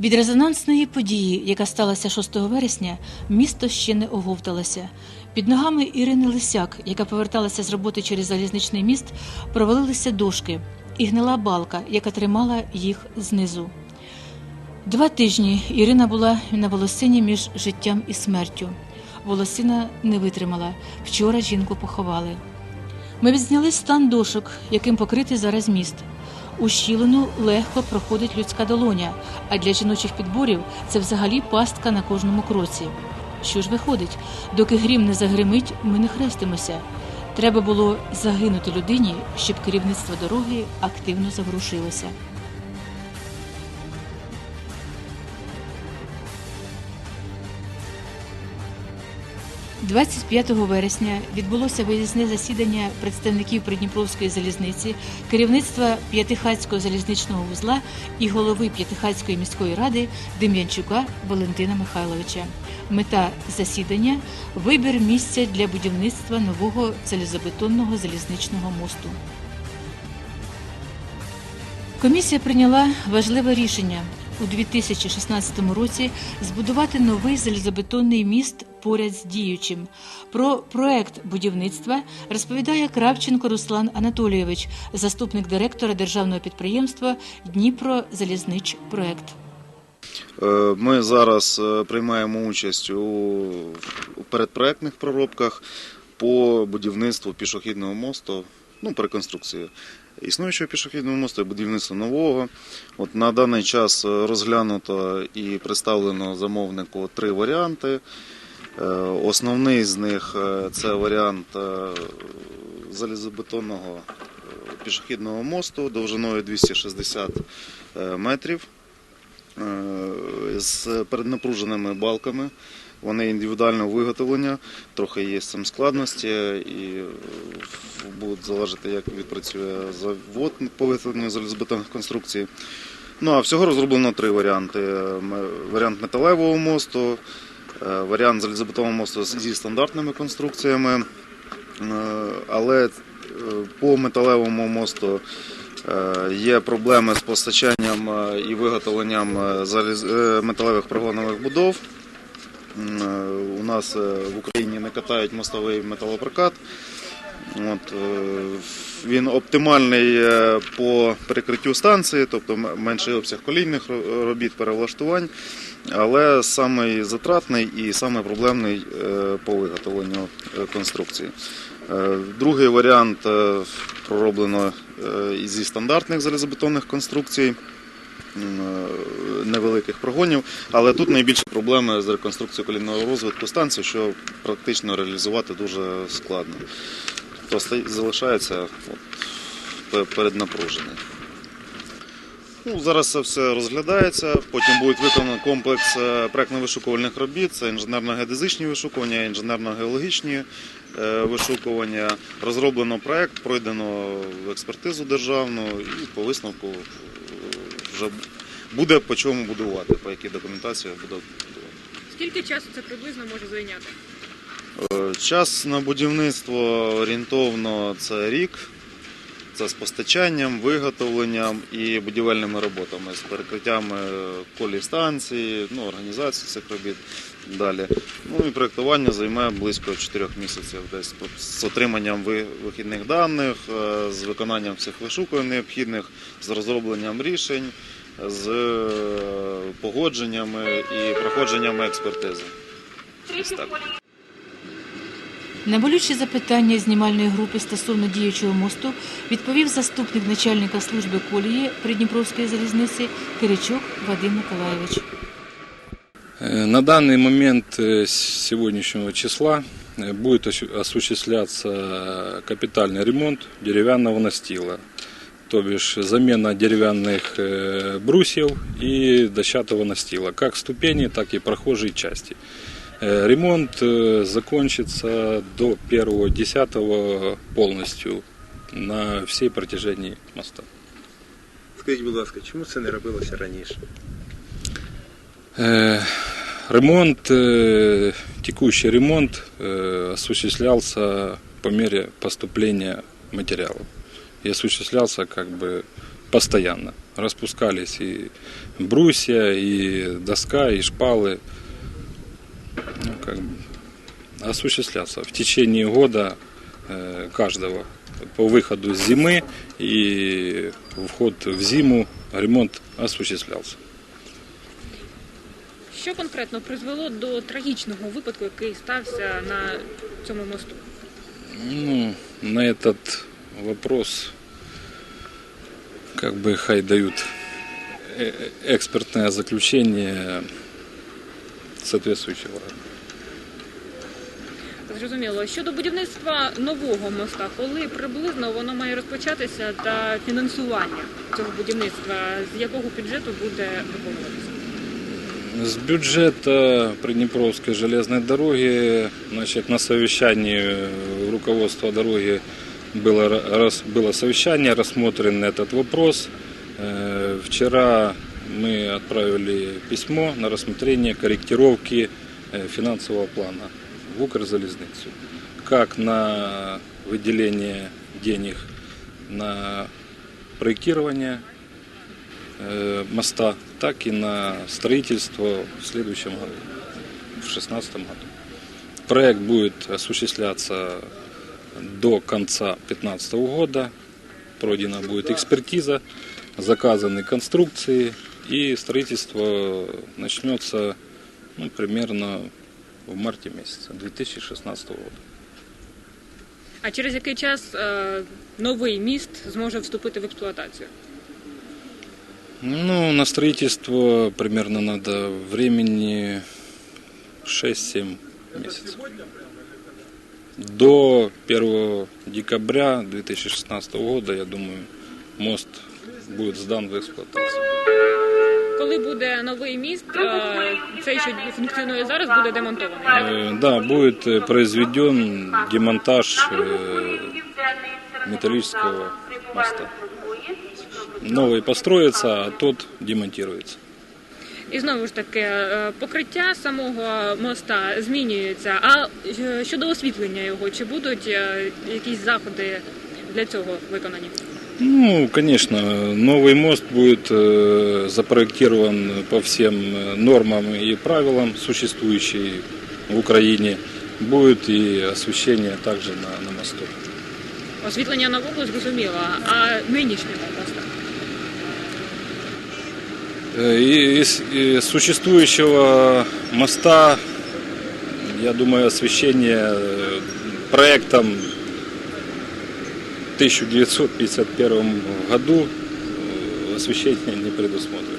Від резонансної події, яка сталася 6 вересня, місто ще не оговталося. Під ногами Ірини Лисяк, яка поверталася з роботи через залізничний міст, провалилися дошки і гнила балка, яка тримала їх знизу. Два тижні Ірина була на волосині між життям і смертю. Волосина не витримала. Вчора жінку поховали. Ми відзняли стан дошок, яким покритий зараз міст. У щілину легко проходить людська долоня, а для жіночих підборів це взагалі пастка на кожному кроці. Що ж виходить, доки грім не загримить, ми не хрестимося. Треба було загинути людині, щоб керівництво дороги активно заворушилося. – 25 вересня відбулося виїзне засідання представників Придніпровської залізниці, керівництва П'ятихатського залізничного вузла і голови П'ятихатської міської ради Дем'янчука Валентина Михайловича. Мета засідання вибір місця для будівництва нового залізобетонного залізничного мосту. Комісія прийняла важливе рішення у 2016 році збудувати новий залізобетонний міст поряд з діючим. Про проект будівництва розповідає Кравченко Руслан Анатолійович, заступник директора державного підприємства Дніпро Залізничпроект. Е, Ми зараз е, приймаємо участь у передпроектних проробках по будівництву пішохідного мосту, ну, по реконструкції існуючого пішохідного мосту і будівництву нового. От на даний час е, розглянуто і представлено замовнику три варіанти. Е, Основний з них е, це варіант залізобетонного пішохідного мосту довжиною 260 е, метрів з переднапруженими балками. Вони індивідуального виготовлення, трохи є з цим складності і е, буде залежати, як відпрацює завод по виготовленню залізобетонних конструкцій. Ну а всього розроблено три варіанти: варіант металевого мосту, е, варіант залізобетонного мосту зі стандартними конструкціями. Е, Але по металевому мосту є проблеми з постачанням і виготовленням металевих прогонових будов. Е, У нас е, в Україні не катають мостовий металопрокат. От, е, він оптимальний по перекриттю станції, тобто менший обсяг колійних робіт, перевлаштувань, але самий затратний і самий проблемний по виготовленню конструкції. Другий варіант пророблено зі стандартних залізобетонних конструкцій невеликих прогонів, але тут найбільші проблеми з реконструкцією колінного розвитку станції, що практично реалізувати дуже складно. Тобто залишається от, пе- переднапружений. Ну, зараз це все розглядається, потім буде виконано комплекс е, проектно-вишукувальних робіт, це інженерно-геодезичні вишукування, інженерно-геологічні е, вишукування. Розроблено проект, пройдено експертизу державну і по висновку е, вже буде по чому будувати, по якій документації буде будувати. Скільки часу це приблизно може зайняти? Е, Час на будівництво орієнтовно це рік. Це з постачанням, виготовленням і будівельними роботами, з перекриттями колій станції, ну, організації цих робіт далі. Ну і проєктування займе близько 4 місяців десь з отриманням вихідних даних, е, з виконанням всіх вишукувань необхідних, з розробленням рішень, з е, погодженнями і проходженнями експертизи. Ось так. На болючі запитання знімальної групи стосовно діючого мосту відповів заступник начальника служби колії Придніпровської залізниці Киричок Вадим Миколаєвич. Э, На данный момент э, с сегодняшнего числа э, будет осу- осуществляться капитальный ремонт деревянного настила, то бишь замена деревянных э, брусьев и дощатого настила, как ступени, так и прохожей части. Э, Ремонт э, закончится до 1.10 полностью на всей протяжении моста. Скажіть, будь ласка, чому це не робилося раніше? Э, Ремонт, текущий ремонт осуществлялся по мере поступления материалов. И осуществлялся как бы постоянно. Распускались и брусья, и доска, и шпалы. Ну, как бы, осуществляться в течение года э, каждого по выходу с зимы и вход в зиму ремонт осуществлялся. Що конкретно призвело до трагічного випадку, який стався на цьому мосту? Ну, на этот вопрос как бы хай дают э, э, экспертное заключение соответствующего органа. Зрозуміло. Щодо будівництва нового моста, коли приблизно воно має розпочатися та фінансування цього будівництва, з якого бюджету буде виконуватися? С бюджета Приднепровской железной дороги значит, на совещании э, руководства дороги было, ра- рас- было совещание, рассмотрен этот вопрос. Э, Вчера мы отправили письмо на рассмотрение корректировки э, финансового плана В Укрзалезницу. Как на выделение денег на проектирование э, моста, так и на строительство в следующем году, в 2016 году. Проект будет осуществляться до конца 2015 года. Пройдена будет экспертиза, заказаны конструкции и строительство начнется ну, примерно в марте месяца 2016 года. А через який час е, новий міст зможе вступити в експлуатацію? Ну, на строительство примерно надо времени 6-7 месяцев. До 1 декабря 2016 года, я думаю, мост будет сдан в эксплуатацию Коли буде новий міст, е, цей, що функціонує зараз, буде демонтований. Э, Да, будет э, произведен демонтаж э, металлического моста. Новый построится, а тот демонтируется. І знову ж таки, е, покриття самого моста змінюється. А е, щодо освітлення його, чи будуть е, якісь заходи для цього виконані? Ну, конечно, новый мост будет э, запроектирован по всем э, нормам и правилам, существующие в Украине. Будет и освещение также на, на мосту. Освітлення нового зрозуміло, а нинішнього моста. Э, И из, из существующего моста, я думаю, освещение э, проектом в 1951 году э, освещение не предусмотрено.